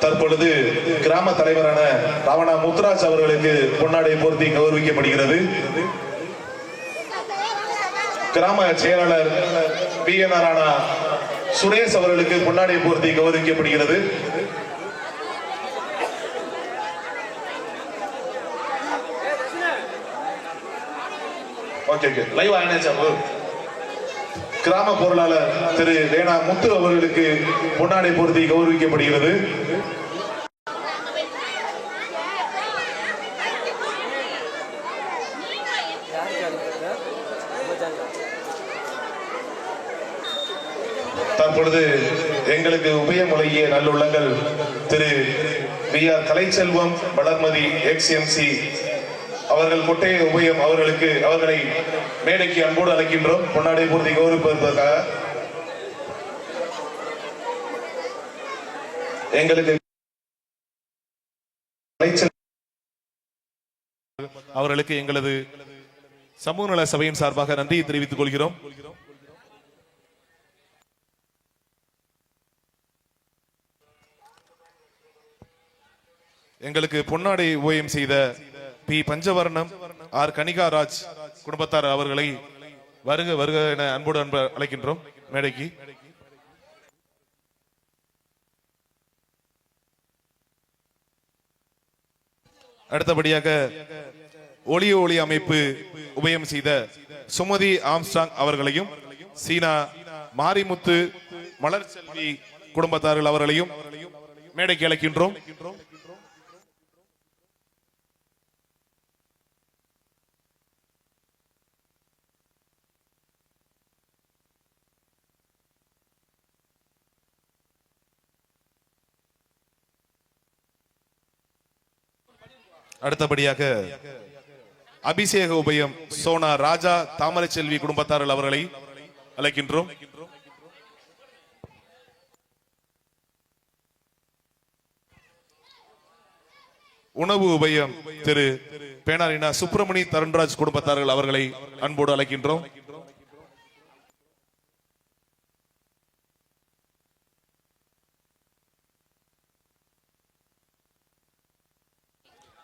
தற்பொழுது கிராம தலைவரான ராவணா முத்துராஜ் அவர்களுக்கு பொன்னாடை போர்த்தி கௌரவிக்கப்படுகிறது. கிராம செயலாளர் பி என் ராணா சுரேஷ் அவர்களுக்கு பொன்னாடை போர்த்தி கௌரவிக்கப்படுகிறது. Okay okay. லைவ் ஆயிடுச்சா கிராம பொருளாளர் திரு ரேனா முத்து அவர்களுக்கு பொன்னாடை பொருத்தி கௌரவிக்கப்படுகிறது. தற்பொழுது எங்களுக்கு உபயமொழிய நல்லுள்ளங்கள் திரு V R Kalaiselvam Valarmathi XMC அவர்கள் கொட்டையை உபயம் அவர்களுக்கு அவர்களை மேடைக்கு அன்போடு அழைக்கின்றோம். பொன்னாடை பூர்த்தி கௌரவிப்பதற்காக எங்களுக்கு அவர்களுக்கு எங்களது சமூக நல சபையின் சார்பாக நன்றியை தெரிவித்துக் கொள்கிறோம். எங்களுக்கு பொன்னாடை ஓயம் செய்த பி. பஞ்சவர்ணம் ஆர். கனிகாராஜ் குடும்பத்தார் அவர்களை வருக வருக என அன்போடு அன்பு அழைக்கின்றோம் மேடைக்கு. அடுத்தபடியாக ஒளிய ஒளி அமைப்பு உபயம் செய்த சுமதி ஆம்ஸ்டாங் அவர்களையும் சீனா மாரிமுத்து மலர் செல்வி குடும்பத்தார்கள் அவர்களையும் மேடைக்கு அழைக்கின்றோம். அடுத்தபடியாக அபிஷேக உபயம் சோனா ராஜா தாமரை செல்வி குடும்பத்தார்கள் அவர்களை அழைக்கின்றோம். உணவு உபயம் திரு பேனாரினா சுப்பிரமணி தருண்ராஜ் குடும்பத்தார்கள் அவர்களை அன்போடு அழைக்கின்றோம்.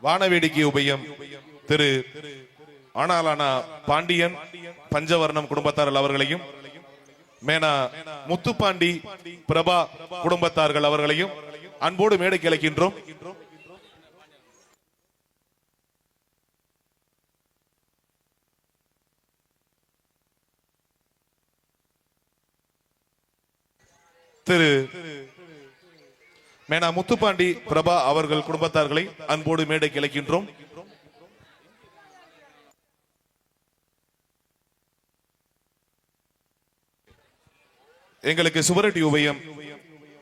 வானவேடிக்கை உபயம் திரு ஆனாலானா பாண்டியன் பஞ்சவர்ணம் குடும்பத்தார்கள் அவர்களையும் மேனா முத்துப்பாண்டி பிரபா குடும்பத்தார்கள் அவர்களையும் அன்போடு மேடைக்கு அழைக்கின்றோம். திரு மேனா முத்துப்பாண்டி பிரபா அவர்கள் குடும்பத்தார்களை அன்போடு மேடை கிளைக்கின்றோம் எங்களுக்கு சுவரட்டி உபயம்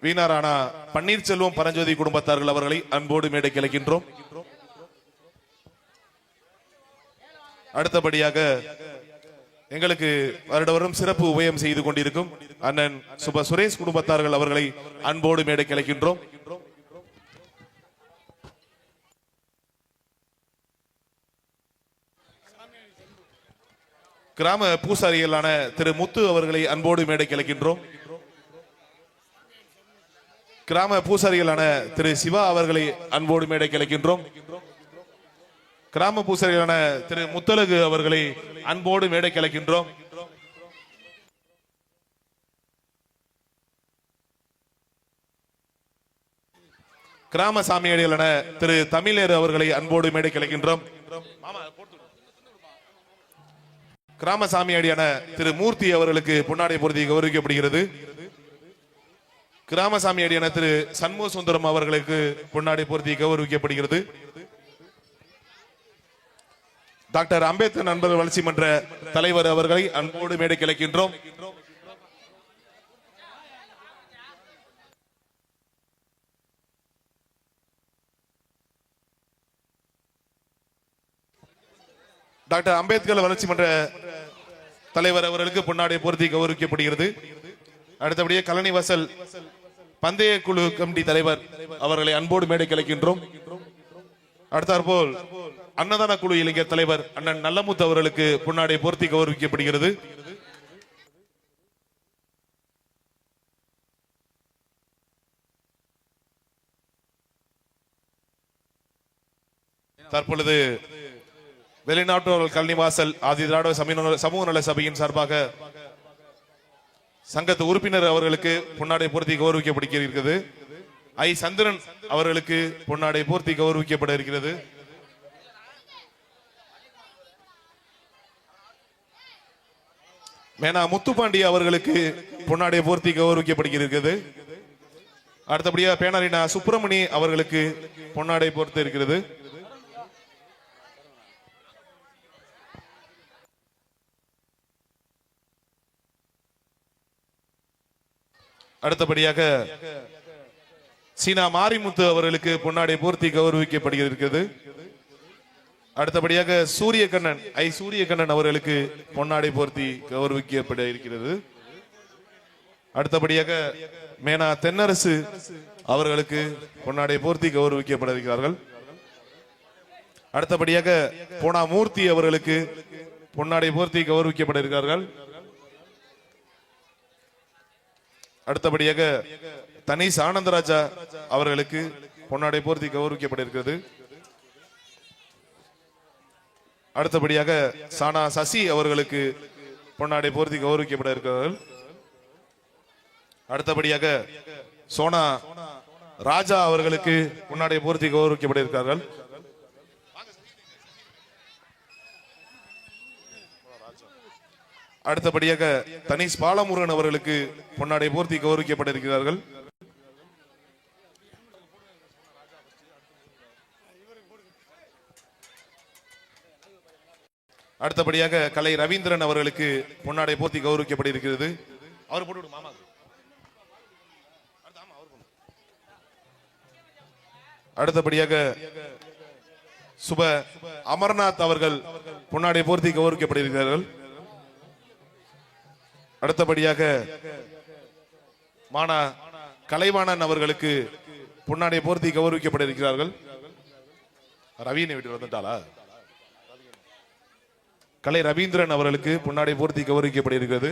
வீணாரானா பன்னீர்செல்வம் பரஞ்சோதி குடும்பத்தார்கள் அவர்களை அன்போடு மேடை கிளைக்கின்றோம் அடுத்தபடியாக எங்களுக்கு வருட வருடம் சிறப்பு உபயம் செய்து கொண்டிருக்கும் அண்ணன் சுப சுரேஷ் குடும்பத்தார்கள் அவர்களை அன்போடு மேடை அழைக்கின்றோம். கிராம பூசாரிகளான திரு முத்து அவர்களை அன்போடு மேடை கிளைக்கின்றோம் கிராம பூசாரிகளான திரு சிவா அவர்களை அன்போடு மேடை கிளைக்கின்றோம் கிராம பூசாரிகளான திரு முத்தலகு அவர்களை அன்போடு மேடை அழைக்கின்றோம். கிராம சாமியடிகளான திரு தமிழேறு அவர்களை அன்போடு மேடை அழைக்கின்றோம். கிராம சாமியடியான திரு மூர்த்தி அவர்களுக்கு பொன்னாடை பொருத்தி கௌரவிக்கப்படுகிறது. கிராம சாமியாடியான திரு சண்முக சுந்தரம் அவர்களுக்கு பொன்னாடை பொருத்தி கௌரவிக்கப்படுகிறது. டாக்டர் அம்பேத்கர் நண்பர் வளர்ச்சி மன்ற தலைவர் அவர்களை அன்போடு மேடை கிளைக்கின்றோம் டாக்டர் அம்பேத்கர் வளர்ச்சி மன்ற தலைவர் அவர்களுக்கு பொன்னாடை பொருத்தி கௌரவிக்கப்படுகிறது. அடுத்தபடியே கலனி வாசல் பந்தய குழு கமிட்டி தலைவர் அவர்களை அன்போடு மேடை அழைக்கின்றோம். அடுத்தாற்போல் அன்னதான குழு இளைஞர் தலைவர் அண்ணன் நல்லமுத்து அவர்களுக்கு பொன்னாடை போர்த்தி கௌரவிக்கப்படுகிறது. தற்பொழுது வெளிநாட்டோர்கள் கல்னிவாசல் ஆதி திராவிட சமூக நல சபையின் சார்பாக சங்கத்து உறுப்பினர் அவர்களுக்கு பொன்னாடை போர்த்தி கௌரவிக்கப்படுகிறது. ஐ சந்திரன் அவர்களுக்கு பொன்னாடை போர்த்தி கௌரவிக்கப்பட இருக்கிறது. மேனா முத்துப்பாண்டி அவர்களுக்கு பொன்னாடை பூர்த்தி கௌரவிக்கப்படுகிறது. அடுத்தபடியா பேனாரினா சுப்பிரமணி அவர்களுக்கு பொன்னாடை பொறுத்து இருக்கிறது. அடுத்தபடியாக சீனா மாரிமுத்து அவர்களுக்கு பொன்னாடை பூர்த்தி கௌரவிக்கப்படுகிறது. அடுத்தபடியாக சூரியகண்ணன் ஐ சூரியகண்ணன் அவர்களுக்கு பொன்னாடை போர்த்தி கௌரவிக்கப்பட இருக்கிறது. அடுத்தபடியாக மேனா தென்னரசு அவர்களுக்கு பொன்னாடை போர்த்தி கௌரவிக்கப்பட இருக்கிறார்கள். அடுத்தபடியாக போனா மூர்த்தி அவர்களுக்கு பொன்னாடை போர்த்தி கௌரவிக்கப்பட இருக்கிறார்கள். அடுத்தபடியாக தனீஷ் ஆனந்தராஜா அவர்களுக்கு பொன்னாடை போர்த்தி கௌரவிக்கப்பட இருக்கிறது. அடுத்தபடியாக சானா சசி அவர்களுக்கு பொன்னாடை போர்த்தி கௌரவிக்கப்பட இருக்கிறார்கள். அடுத்தபடியாக சோனா ராஜா அவர்களுக்கு பொன்னாடை போர்த்தி கௌரவிக்கப்பட இருக்கிறார்கள். அடுத்தபடியாக தனீஷ் பாலமுருகன் அவர்களுக்கு பொன்னாடை போர்த்தி கௌரவிக்கப்பட இருக்கிறார்கள். அடுத்தபடியாக கலை ரவீந்திரன் அவர்களுக்கு பொன்னாடை போர்த்தி கௌரவிக்கப்பட இருக்கிறது அவர் போட்டு மாமா அடுத்தபடியாக சுப அமர்நாத் அவர்கள் பொன்னாடை போர்த்தி கௌரவிக்கப்படுகிறார்கள் அடுத்தபடியாக மானா கலைவாணன் அவர்களுக்கு பொன்னாடை போர்த்தி கௌரவிக்கப்பட இருக்கிறார்கள் ரவீனை விட்டு வந்துட்டாளா? கலை ரவீந்திரன் அவர்களுக்கு பொன்னாடை போர்த்தி கௌரவிக்கப்பட இருக்கிறது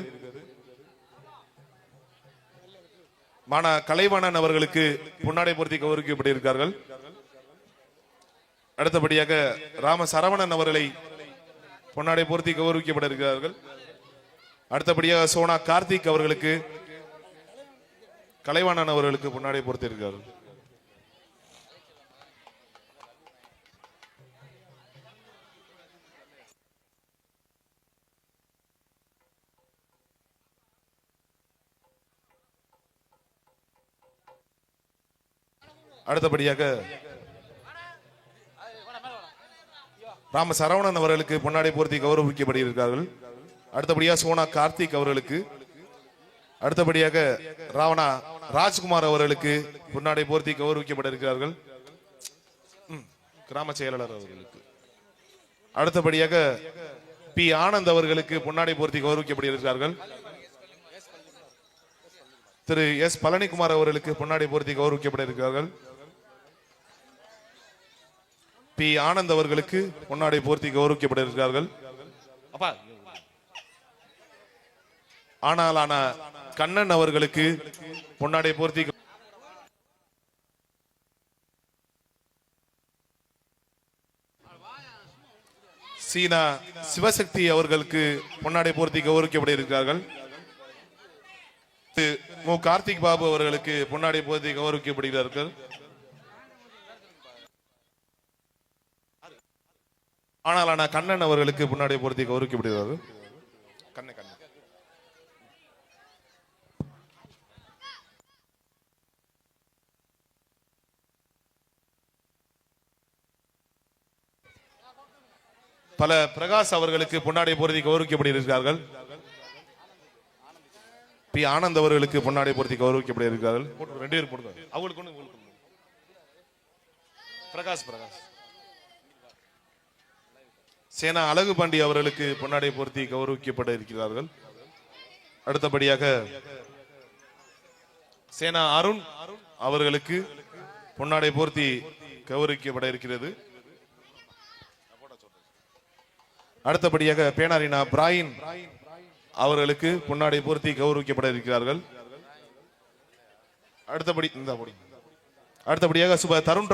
மானா கலைவாணன் அவர்களுக்கு பொன்னாடை போர்த்தி கௌரவிக்கப்பட்டிருக்கிறார்கள் அடுத்தபடியாக ராம சரவணன் அவர்களை பொன்னாடை போர்த்தி கௌரவிக்கப்பட இருக்கிறார்கள் அடுத்தபடியாக சோனா கார்த்திக் அவர்களுக்கு கலைவாணன் அவர்களுக்கு பொன்னாடை பொறுத்து அடுத்தபடியாக ராம சரவணன் அவர்களுக்கு பொன்னாடை போர்த்தி கௌரவிக்கப்படுகிறார்கள். அடுத்தபடியாக சோனா கார்த்திக் அவர்களுக்கு. அடுத்தபடியாக ராவணா ராஜ்குமார் அவர்களுக்கு பொன்னாடை போர்த்தி கௌரவிக்கப்பட இருக்கிறார்கள் கிராம செயலாளர் அவர்களுக்கு. அடுத்தபடியாக பி ஆனந்த் அவர்களுக்கு பொன்னாடை போர்த்தி கௌரவிக்கப்படுகிறார்கள் திரு எஸ் பழனிக்குமார் அவர்களுக்கு பொன்னாடை போர்த்தி கௌரவிக்கப்பட இருக்கிறார்கள் பி. ஆனந்த் அவர்களுக்கு பொன்னாடை போர்த்தி கௌரவிக்கப்பட இருக்கிறார்கள் அப்பா. ஆனால் ஆன கண்ணன் அவர்களுக்கு பொன்னாடை போர்த்தி சீனா சிவசக்தி அவர்களுக்கு பொன்னாடை போர்த்தி கௌரவிக்கப்பட இருக்கிறார்கள் மு. கார்த்திக் பாபு அவர்களுக்கு பொன்னாடை போர்த்தி கௌரவிக்கப்படுகிறார்கள். ஆனால் ஆனா கண்ணன் அவர்களுக்கு பொன்னாடை போர்த்தி கௌரவிக்கப்படுகிறார்கள் கண்ண கண்ணன் பல பிரகாஷ் அவர்களுக்கு பொன்னாடை போர்த்தி கௌரவிக்கப்படுகிறார்கள் பி ஆனந்த் அவர்களுக்கு பொன்னாடை போர்த்தி கௌரவிக்கப்படுகிறார்கள் ரெண்டு பேரும் போடுங்க அவங்களுக்கு. பிரகாஷ் பிரகாஷ். சேனா அழகு பாண்டி அவர்களுக்கு பொன்னாடை பொருத்தி கௌரவிக்கப்பட இருக்கிறார்கள். அடுத்தபடியாக சேனா அருண் அவர்களுக்கு பொன்னாடை போர்த்தி கௌரவிக்கப்பட இருக்கிறது. அடுத்தபடியாக பேனாரினா பிராயின் அவர்களுக்கு பொன்னாடை போர்த்தி கௌரவிக்கப்பட இருக்கிறார்கள். அடுத்தபடி இந்த அடுத்தபடியாக சுப தருண்ராஜ்